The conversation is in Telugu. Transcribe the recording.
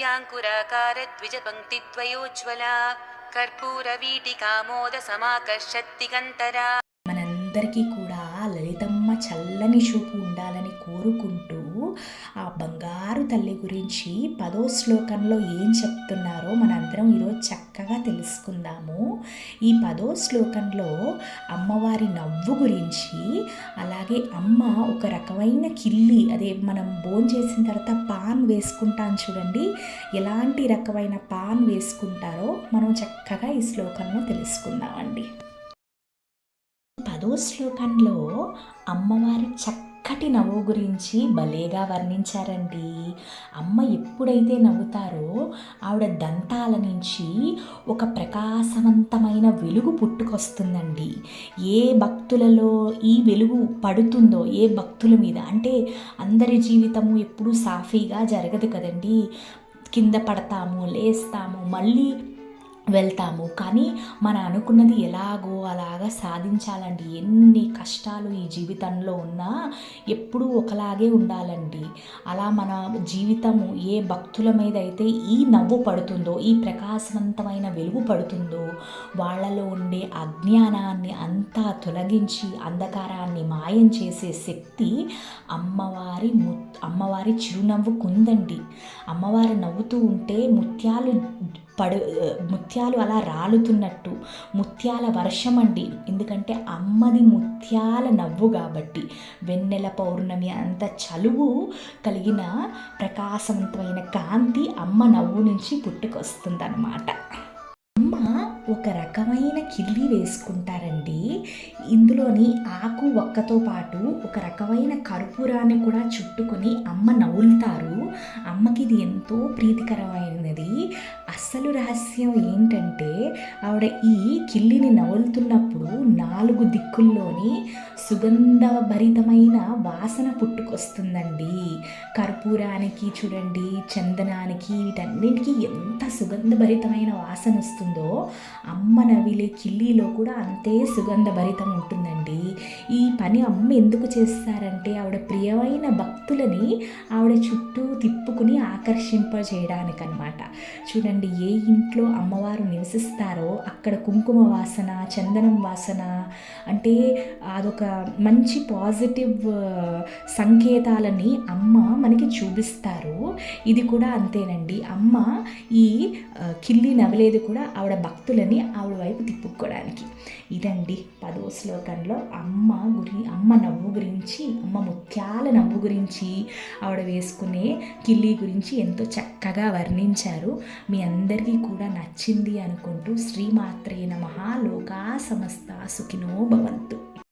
యాంకురాకారద్విజపంక్తిద్వయోజ్వలా కర్పూరవీటికామోద సమాకర్షత్తికంతరా మనందరికీ కూడా లలితమ్మ చల్లని చూపు ఉండాలని కోరుకుంటూ ఆ బంగారు తల్లి గురించి పదో శ్లోకంలో ఏం చెప్తున్నారో మనందరం ఈరోజు చక్కగా తెలుసుకుందాము. ఈ పదో శ్లోకంలో అమ్మవారి నవ్వు గురించి అలాగే అమ్మ ఒక రకమైన కిల్లి అదే మనం బోన్ చేసిన తర్వాత పాన్ వేసుకుంటాం చూడండి ఎలాంటి రకమైన పాన్ వేసుకుంటారో మనం చక్కగా ఈ శ్లోకంలో తెలుసుకుందామండి. పదో శ్లోకంలో అమ్మవారి చక్క చక్కటి నవ్వు గురించి భలేగా వర్ణించారండి. అమ్మ ఎప్పుడైతే నవ్వుతారో ఆవిడ దంతాల నుంచి ఒక ప్రకాశవంతమైన వెలుగు పుట్టుకొస్తుందండి. ఏ భక్తులలో ఈ వెలుగు పడుతుందో ఏ భక్తుల మీద? అంటే అందరి జీవితము ఎప్పుడూ సాఫీగా జరగదు కదండి. కింద పడతాము లేస్తాము మళ్ళీ వెళ్తాము. కానీ మన అనుకున్నది ఎలాగో అలాగా సాధించాలండి. ఎన్ని కష్టాలు ఈ జీవితంలో ఉన్నా ఎప్పుడూ ఒకలాగే ఉండాలండి. అలా మన జీవితము ఏ భక్తుల మీద అయితే ఈ నవ్వు పడుతుందో ఈ ప్రకాశవంతమైన వెలుగు పడుతుందో వాళ్ళలో ఉండే అజ్ఞానాన్ని అంతా తొలగించి అంధకారాన్ని మాయం చేసే శక్తి అమ్మవారి ము అమ్మవారి చిరునవ్వు కుందండి. అమ్మవారు నవ్వుతూ ఉంటే ముత్యాలు పడు ముత్యాలు అలా రాలుతున్నట్టు. ముత్యాల వర్షం అండి ఎందుకంటే అమ్మది ముత్యాల నవ్వు కాబట్టి. వెన్నెల పౌర్ణమి అంత చలువు కలిగిన ప్రకాశవంతమైన కాంతి అమ్మ నవ్వు నుంచి పుట్టుకొస్తుందన్నమాట. అమ్మ ఒక రకమైన కిల్లి వేసుకుంటారండి. ఇందులోని ఆకు ఒక్కతో పాటు ఒక రకమైన కర్పూరాన్ని కూడా చుట్టుకొని అమ్మ నవ్వులుతారు. అమ్మకి ఇది ఎంతో ప్రీతికరమైనది. అస్సలు రహస్యం ఏంటంటే ఆవిడ ఈ కిల్లిని నవ్వులుతున్నప్పుడు నాలుగు దిక్కుల్లోని సుగంధభరితమైన వాసన పుట్టుకొస్తుందండి. కర్పూరానికి చూడండి చందనానికి వీటన్నిటికీ ఎంత సుగంధభరితమైన వాసన వస్తుందో అమ్మ నవిలే కిల్లీలో కూడా అంతే సుగంధభరితం ఉంటుందండి ఈ పని అమ్మ ఎందుకు చేస్తారంటే ఆవిడ ప్రియమైన భక్తులని ఆవిడ చుట్టూ తిప్పుకుని ఆకర్షింపజేయడానికనమాట చూడండి ఏ ఇంట్లో అమ్మవారు నివసిస్తారో అక్కడ కుంకుమ వాసన చందనం వాసన అంటే అదొక మంచి పాజిటివ్ సంకేతాలని అమ్మ మనకి చూపిస్తారు. ఇది కూడా అంతేనండి. అమ్మ ఈ కిల్లి నవలేది కూడా ఆవిడ భక్తులని ఆవిడ వైపు తిప్పుకోవడానికి. ఇదండి పదో శ్లోకంలో అమ్మ గురి అమ్మ నవ్వు గురించి అమ్మ ముత్యాల నవ్వు గురించి ఆవిడ వేసుకునే కిల్లి గురించి ఎంతో చక్కగా వర్ణించారు. మీ అందరికీ కూడా నచ్చింది అనుకుంటూ శ్రీమాత్రే నమః లోకా సమస్త సుఖినో భవంతు.